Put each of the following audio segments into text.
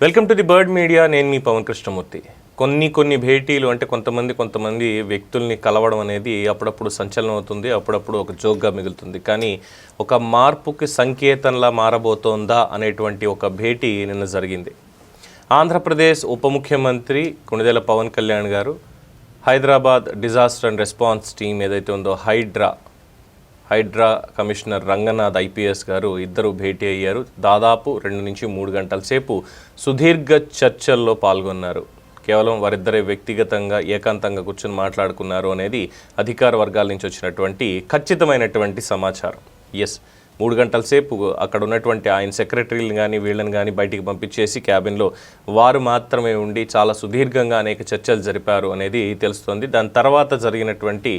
Welcome to the bird media. నేను మీ పవన్ కృష్ణమూర్తి. కొన్ని కొన్ని భేటీలు అంటే కొంతమంది కొంతమంది వ్యక్తుల్ని కలవడం అనేది అప్పుడప్పుడు సంచలనం అవుతుంది అప్పుడప్పుడు ఒక జోక్గా మిగులుతుంది. కానీ ఒక మార్పుకి సంకేతంలా మారబోతోందా అనేటువంటి ఒక భేటీ నిన్న జరిగింది. ఆంధ్రప్రదేశ్ ఉప ముఖ్యమంత్రి కొణిదెల పవన్ కళ్యాణ్ గారు Hyderabad disaster and response team ఏదైతే ఉందో హైడ్రా హైడ్రా కమిషనర్ రంగనాథ్ ఐపీఎస్ గారు ఇద్దరు భేటీ అయ్యారు. దాదాపు రెండు నుంచి మూడు గంటల సేపు సుదీర్ఘ చర్చల్లో పాల్గొన్నారు. కేవలం వారిద్దరే వ్యక్తిగతంగా ఏకాంతంగా కూర్చొని మాట్లాడుకున్నారు అనేది అధికార వర్గాల నుంచి వచ్చినటువంటి ఖచ్చితమైనటువంటి సమాచారం. ఎస్ మూడు గంటల సేపు అక్కడ ఉన్నటువంటి ఆయన సెక్రటరీలు కానీ వీళ్ళని కానీ బయటికి పంపించేసి క్యాబిన్లో వారు మాత్రమే ఉండి చాలా సుదీర్ఘంగా అనేక చర్చలు జరిపారు అనేది తెలుస్తోంది. దాని తర్వాత జరిగినటువంటి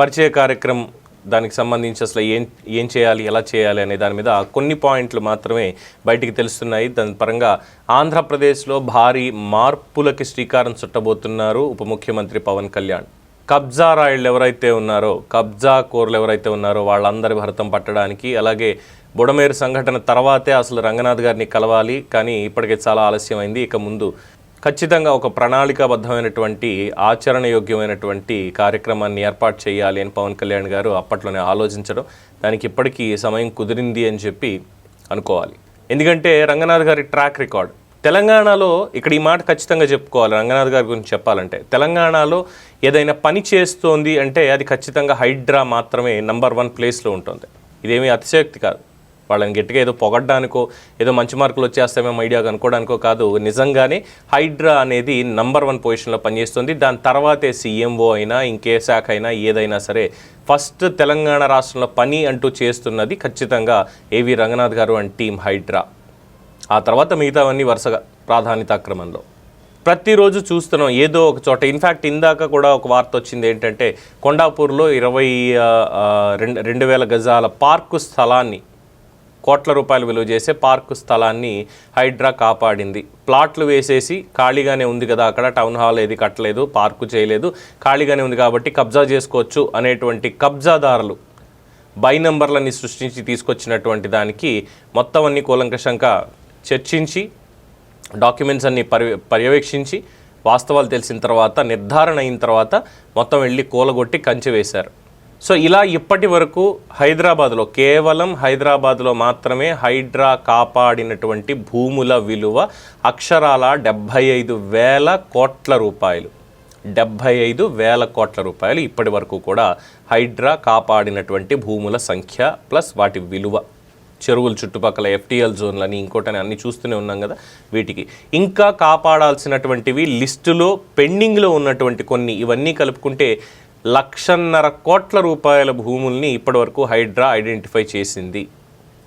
పరిచయ కార్యక్రమం దానికి సంబంధించి అసలు ఏం ఏం చేయాలి ఎలా చేయాలి అనే దాని మీద కొన్ని పాయింట్లు మాత్రమే బయటికి తెలుస్తున్నాయి. దాని పరంగా ఆంధ్రప్రదేశ్లో భారీ మార్పులకి శ్రీకారం చుట్టబోతున్నారు ఉప ముఖ్యమంత్రి పవన్ కళ్యాణ్. కబ్జా రాయిళ్ళు ఎవరైతే ఉన్నారో కబ్జా కోర్లు ఎవరైతే ఉన్నారో వాళ్ళందరి భరతం పట్టడానికి అలాగే బుడమేరు సంఘటన తర్వాతే అసలు రంగనాథ్ గారిని కలవాలి. కానీ ఇప్పటికే చాలా ఆలస్యమైంది. ఇక ముందు ఖచ్చితంగా ఒక ప్రణాళికాబద్ధమైనటువంటి ఆచరణయోగ్యమైనటువంటి కార్యక్రమాన్ని ఏర్పాటు చేయాలి అని పవన్ కళ్యాణ్ గారు అప్పట్లోనే ఆలోచించడం దానికి ఇప్పటికీ సమయం కుదిరింది అని చెప్పి అనుకోవాలి. ఎందుకంటే రంగనాథ్ గారి ట్రాక్ రికార్డ్. తెలంగాణలో ఇక్కడ ఈ మాట ఖచ్చితంగా చెప్పుకోవాలి రంగనాథ్ గారి గురించి చెప్పాలంటే. తెలంగాణలో ఏదైనా పని చేస్తోంది అంటే అది ఖచ్చితంగా హైడ్రా మాత్రమే నంబర్ వన్ ప్లేస్లో ఉంటుంది. ఇదేమీ అతిశయోక్తి కాదు. వాళ్ళని గట్టిగా ఏదో పొగడ్డానికో ఏదో మంచి మార్కులు వచ్చేస్తామేమో ఐడియా అనుకోవడానికో కాదు. నిజంగానే హైడ్రా అనేది నంబర్ వన్ పొజిషన్లో పనిచేస్తుంది. దాని తర్వాతే సీఎంఓ అయినా ఇంకే శాఖ అయినా ఏదైనా సరే ఫస్ట్ తెలంగాణ రాష్ట్రంలో పని అంటూ చేస్తున్నది ఖచ్చితంగా ఏవి రంగనాథ్ గారు అండ్ టీమ్ హైడ్రా. ఆ తర్వాత మిగతావన్నీ వరుసగా ప్రాధాన్యత క్రమంలో. ప్రతిరోజు చూస్తున్నాం ఏదో ఒక చోట. ఇన్ఫ్యాక్ట్ ఇందాక కూడా ఒక వార్త వచ్చింది ఏంటంటే కొండాపూర్లో ఇరవై రెండు రెండు వేల గజాల పార్కు స్థలాన్ని కోట్ల రూపాయలు విలువ చేసే పార్కు స్థలాన్ని హైడ్రా కాపాడింది. ప్లాట్లు వేసేసి ఖాళీగానే ఉంది కదా అక్కడ టౌన్ హాల్ ఏది కట్టలేదు పార్కు చేయలేదు ఖాళీగానే ఉంది కాబట్టి కబ్జా చేసుకోవచ్చు అనేటువంటి కబ్జాదారులు బై నంబర్లని సృష్టించి తీసుకొచ్చినటువంటి దానికి మొత్తం అన్ని కూలంకషంగా చర్చించి డాక్యుమెంట్స్ అన్ని పర్య పర్యవేక్షించి వాస్తవాలు తెలిసిన తర్వాత నిర్ధారణ అయిన తర్వాత మొత్తం వెళ్ళి కూలగొట్టి కంచె వేశారు. సో ఇలా ఇప్పటి వరకు హైదరాబాద్లో కేవలం హైదరాబాద్లో మాత్రమే హైడ్రా కాపాడినటువంటి భూముల విలువ అక్షరాల డెబ్భై ఐదు వేల కోట్ల రూపాయలు. డెబ్భై ఐదు వేల కోట్ల రూపాయలు ఇప్పటి వరకు కూడా హైడ్రా కాపాడినటువంటి భూముల సంఖ్య ప్లస్ వాటి విలువ. చెరువుల చుట్టుపక్కల ఎఫ్టీఎల్ జోన్లని ఇంకోటని అన్ని చూస్తూనే ఉన్నాం కదా వీటికి. ఇంకా కాపాడాల్సినటువంటివి లిస్టులో పెండింగ్లో ఉన్నటువంటి కొన్ని ఇవన్నీ కలుపుకుంటే లక్షన్నర కోట్ల రూపాయల భూముల్ని ఇప్పటివరకు హైడ్రా ఐడెంటిఫై చేసింది.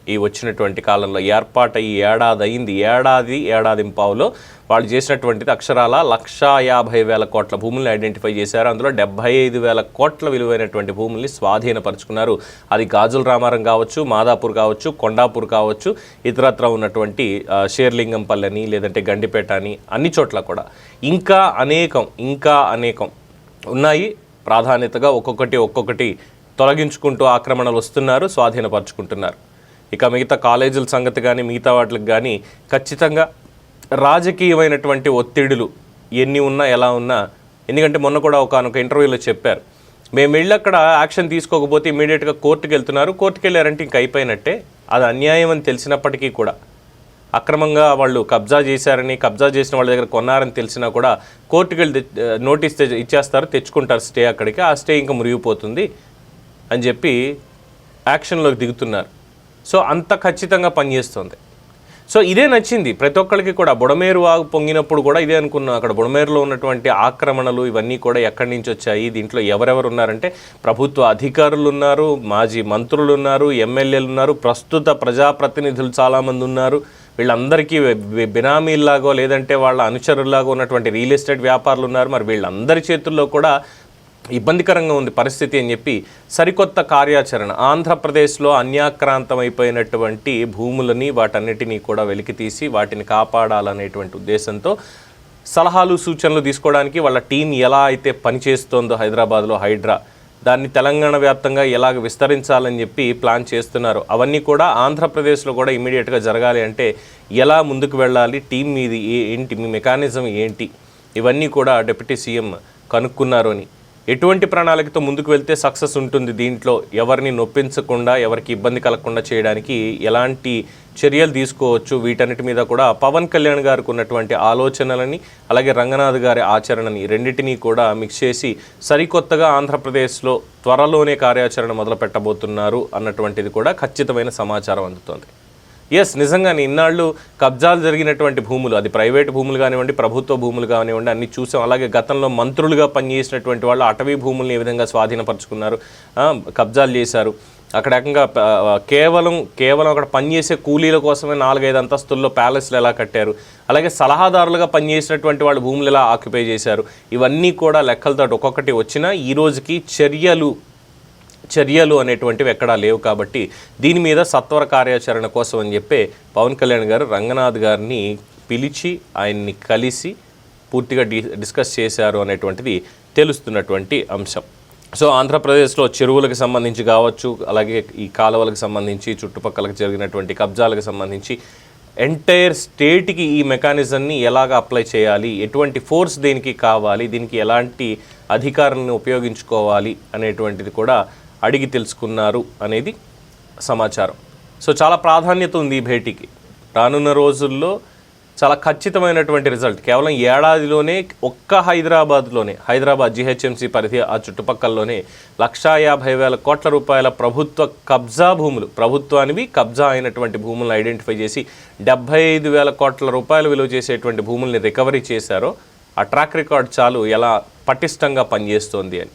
ఈ వచ్చినటువంటి కాలంలో ఏర్పాటయ్యి ఏడాది అయింది ఏడాది ఏడాది పావులో వాళ్ళు చేసినటువంటిది అక్షరాల లక్షా యాభై వేల కోట్ల భూముల్ని ఐడెంటిఫై చేశారు. అందులో డెబ్బై ఐదు వేల కోట్ల విలువైనటువంటి భూముల్ని స్వాధీనపరుచుకున్నారు. అది గాజుల రామారం కావచ్చు మాదాపూర్ కావచ్చు కొండాపూర్ కావచ్చు ఇతరత్ర ఉన్నటువంటి ఆ, లేదంటే గండిపేట అని అన్ని చోట్ల కూడా ఇంకా అనేకం ఇంకా అనేకం ఉన్నాయి. ప్రాధాన్యతగా ఒక్కొక్కటి ఒక్కొక్కటి తొలగించుకుంటూ ఆక్రమణలు వస్తున్నారు స్వాధీనపరుచుకుంటున్నారు. ఇక మిగతా కాలేజీల సంగతి కానీ మిగతా వాటికి కానీ ఖచ్చితంగా రాజకీయమైనటువంటి ఒత్తిడులు ఎన్ని ఉన్నా ఎలా ఉన్నా ఎందుకంటే మొన్న కూడా ఒక ఇంటర్వ్యూలో చెప్పారు. మేము వెళ్ళి అక్కడ యాక్షన్ తీసుకోకపోతే ఇమీడియట్గా కోర్టుకు వెళ్తున్నారు కోర్టుకు వెళ్ళారంటే ఇంక అయిపోయినట్టే. అది అన్యాయం అని తెలిసినప్పటికీ కూడా. అక్రమంగా వాళ్ళు కబ్జా చేశారని కబ్జా చేసిన వాళ్ళ దగ్గర కొన్నారని తెలిసినా కూడా కోర్టుకి వెళ్ళి నోటీస్ తె- ఇచ్చేస్తారు తెచ్చుకుంటారు స్టే అక్కడికి. ఆ స్టే ఇంకా మురిగిపోతుంది అని చెప్పి యాక్షన్లోకి దిగుతున్నారు. సో అంత ఖచ్చితంగా పనిచేస్తుంది. సో ఇదే నచ్చింది. ప్రతి ఒక్కరికి కూడా బుడమేరు వాగు పొంగినప్పుడు కూడా ఇదే అనుకున్నాం. అక్కడ బుడమేరులో ఉన్నటువంటి ఆక్రమణలు ఇవన్నీ కూడా ఎక్కడి నుంచి వచ్చాయి? దీంట్లో ఎవరెవరు ఉన్నారంటే ప్రభుత్వ అధికారులు ఉన్నారు మాజీ మంత్రులు ఉన్నారు ఎమ్మెల్యేలు ఉన్నారు ప్రస్తుత ప్రజాప్రతినిధులు చాలామంది ఉన్నారు. వీళ్ళందరికీ బినామీల్లాగో లేదంటే వాళ్ళ అనుచరుల్లాగో ఉన్నటువంటి రియల్ ఎస్టేట్ వ్యాపారులు ఉన్నారు మరి వీళ్ళందరి చేతుల్లో కూడా ఇబ్బందికరంగా ఉంది పరిస్థితి అని చెప్పి సరికొత్త కార్యాచరణ. ఆంధ్రప్రదేశ్లో అన్యాక్రాంతమైపోయినటువంటి భూములని వాటన్నిటినీ కూడా వెలికితీసి వాటిని కాపాడాలనేటువంటి ఉద్దేశంతో సలహాలు సూచనలు తీసుకోవడానికి వాళ్ళ టీం ఎలా అయితే పనిచేస్తోందో హైదరాబాద్లో హైడ్రా దాన్ని తెలంగాణ వ్యాప్తంగా ఎలాగ విస్తరించాలని చెప్పి ప్లాన్ చేస్తున్నారు. అవన్నీ కూడా ఆంధ్రప్రదేశ్లో కూడా ఇమీడియట్గా జరగాలి అంటే ఎలా ముందుకు వెళ్ళాలి టీం మీది ఏ- ఏంటి మీ మెకానిజం ఏంటి ఇవన్నీ కూడా డిప్యూటీ సీఎం కనుక్కున్నారు అని ఎటువంటి ప్రణాళికతో ముందుకు వెళ్తే సక్సెస్ ఉంటుంది దీంట్లో ఎవరిని నొప్పించకుండా ఎవరికి ఇబ్బంది కలగకుండా చేయడానికి ఎలాంటి చర్యలు తీసుకోవచ్చు? వీటన్నిటి మీద కూడా పవన్ కళ్యాణ్ గారికి ఉన్నటువంటి ఆలోచనలని అలాగే రంగనాథ్ గారి ఆచరణని రెండింటినీ కూడా మిక్స్ చేసి సరికొత్తగా ఆంధ్రప్రదేశ్లో త్వరలోనే కార్యాచరణ మొదలు పెట్టబోతున్నారు అన్నటువంటిది కూడా ఖచ్చితమైన సమాచారం అందుతోంది. ఎస్ నిజంగానే ఇన్నాళ్ళు కబ్జాలు జరిగినటువంటి భూములు అది ప్రైవేట్ భూములు కానివ్వండి ప్రభుత్వ భూములు కానివ్వండి అన్ని చూసాం. అలాగే గతంలో మంత్రులుగా పనిచేసినటువంటి వాళ్ళు అటవీ భూముల్ని ఏ విధంగా స్వాధీనపరుచుకున్నారు? కబ్జాలు చేశారు. అక్కడ ఏకంగా కేవలం కేవలం అక్కడ పనిచేసే కూలీల కోసమే నాలుగైదు అంతస్తుల్లో ప్యాలెస్లు ఎలా కట్టారు? అలాగే సలహాదారులుగా పనిచేసినటువంటి వాళ్ళు భూములు ఎలా ఆక్యుపై చేశారు? ఇవన్నీ కూడా లెక్కలతో ఒక్కొక్కటి వచ్చినా ఈ రోజుకి చర్యలు చర్యలు అనేటువంటివి ఎక్కడా లేవు కాబట్టి దీని మీద సత్వర కార్యాచరణ కోసం అని చెప్పే పవన్ కళ్యాణ్ గారు రంగనాథ్ గారిని పిలిచి ఆయన్ని కలిసి పూర్తిగా డి డిస్కస్ చేశారు అనేటువంటిది తెలుస్తున్నటువంటి అంశం. సో ఆంధ్రప్రదేశ్లో చెరువులకు సంబంధించి కావచ్చు అలాగే ఈ కాలువలకు సంబంధించి చుట్టుపక్కలకు జరిగినటువంటి కబ్జాలకు సంబంధించి ఎంటైర్ స్టేట్కి ఈ మెకానిజంని ఎలాగ అప్లై చేయాలి ఎటువంటి ఫోర్స్ దీనికి కావాలి దీనికి ఎలాంటి అధికారాలను ఉపయోగించుకోవాలి అనేటువంటిది కూడా అడిగి తెలుసుకున్నారు అనేది సమాచారం. సో చాలా ప్రాధాన్యత ఉంది ఈ భేటీకి. రానున్న రోజుల్లో చాలా ఖచ్చితమైనటువంటి రిజల్ట్. కేవలం ఏడాదిలోనే ఒక్క హైదరాబాద్లోనే హైదరాబాద్ జిహెచ్ఎంసీ పరిధి ఆ చుట్టుపక్కలలోనే లక్షా యాభై వేల కోట్ల రూపాయల ప్రభుత్వ కబ్జా భూములు ప్రభుత్వానివి కబ్జా అయినటువంటి భూములను ఐడెంటిఫై చేసి డెబ్బై ఐదు వేల కోట్ల రూపాయలు విలువ చేసేటువంటి భూముల్ని రికవరీ చేశారో ఆ ట్రాక్ రికార్డ్ చాలు ఎలా పటిష్టంగా పనిచేస్తోంది అని.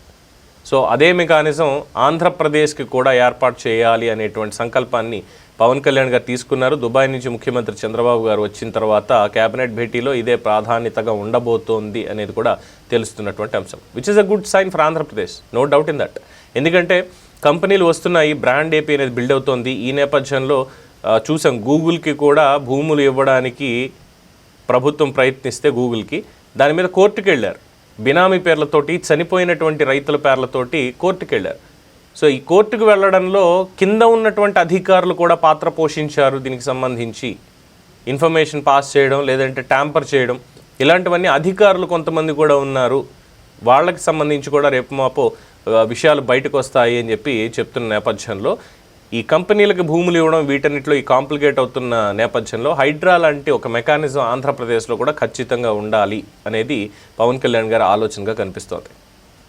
సో అదే మెకానిజం ఆంధ్రప్రదేశ్కి కూడా ఏర్పాటు చేయాలి అనేటువంటి సంకల్పాన్ని పవన్ కళ్యాణ్ గారు తీసుకున్నారు. దుబాయ్ నుంచి ముఖ్యమంత్రి చంద్రబాబు గారు వచ్చిన తర్వాత కేబినెట్ భేటీలో ఇదే ప్రాధాన్యతగా ఉండబోతోంది అనేది కూడా తెలుస్తున్నటువంటి అంశం. Which is a good sign for Andhra Pradesh no doubt in that ఎందుకంటే కంపెనీలు వస్తున్నాయి బ్రాండ్ ఏపీ అనేది బిల్డ్ అవుతోంది. ఈ నేపథ్యంలో చూసాం గూగుల్కి కూడా భూములు ఇవ్వడానికి ప్రభుత్వం ప్రయత్నిస్తే గూగుల్కి. దాని మీద కోర్టుకు వెళ్ళారు బినామీ పేర్లతోటి చనిపోయినటువంటి రైతుల పేర్లతోటి కోర్టుకు వెళ్ళారు సో ఈ కోర్టుకు వెళ్ళడంలో కింద ఉన్నటువంటి అధికారులు కూడా పాత్ర పోషించారు దీనికి సంబంధించి. ఇన్ఫర్మేషన్ పాస్ చేయడం లేదంటే ట్యాంపర్ చేయడం ఇలాంటివన్నీ అధికారులు కొంతమంది కూడా ఉన్నారు. వాళ్ళకి సంబంధించి కూడా రేపు మాపో విషయాలు బయటకు వస్తాయి అని చెప్పి చెప్తున్న నేపథ్యంలో ఈ కంపెనీలకు భూములు ఇవ్వడం వీటన్నిటిలో ఈ కాంప్లికేట్ అవుతున్న నేపథ్యంలో హైడ్రా లాంటి ఒక మెకానిజం ఆంధ్రప్రదేశ్లో కూడా ఖచ్చితంగా ఉండాలి అనేది పవన్ కళ్యాణ్ గారి ఆలోచనగా కనిపిస్తోంది.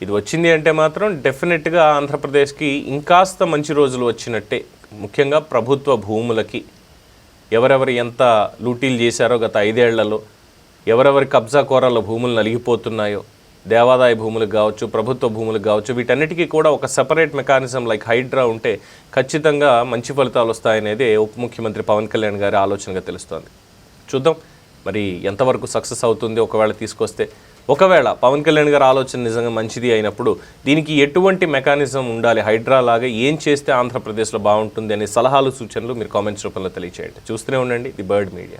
ఇది వచ్చింది అంటే మాత్రం డెఫినెట్గా ఆంధ్రప్రదేశ్కి ఇంకాస్త మంచి రోజులు వచ్చినట్టే. ముఖ్యంగా ప్రభుత్వ భూములకి. ఎవరెవరు ఎంత లూటీలు చేశారో గత ఐదేళ్ళలో. ఎవరెవరి కబ్జా కోరల భూములు నలిగిపోతున్నాయో. దేవాదాయ భూములకు కావచ్చు ప్రభుత్వ భూములకు కావచ్చు వీటన్నిటికీ కూడా ఒక సపరేట్ మెకానిజం లైక్ హైడ్రా ఉంటే ఖచ్చితంగా మంచి ఫలితాలు వస్తాయనేదే ఉప ముఖ్యమంత్రి పవన్ కళ్యాణ్ గారి ఆలోచనగా తెలుస్తోంది. చూద్దాం. మరి ఎంతవరకు సక్సెస్ అవుతుంది ఒకవేళ తీసుకొస్తే? ఒకవేళ పవన్ కళ్యాణ్ గారి ఆలోచన నిజంగా మంచిది అయినప్పుడు దీనికి ఎటువంటి మెకానిజం ఉండాలి? హైడ్రా లాగా ఏం చేస్తే ఆంధ్రప్రదేశ్లో బాగుంటుంది అనే సలహాలు సూచనలు మీరు కామెంట్స్ రూపంలో తెలియచేయండి. చూస్తూనే ఉండండి. The bird media.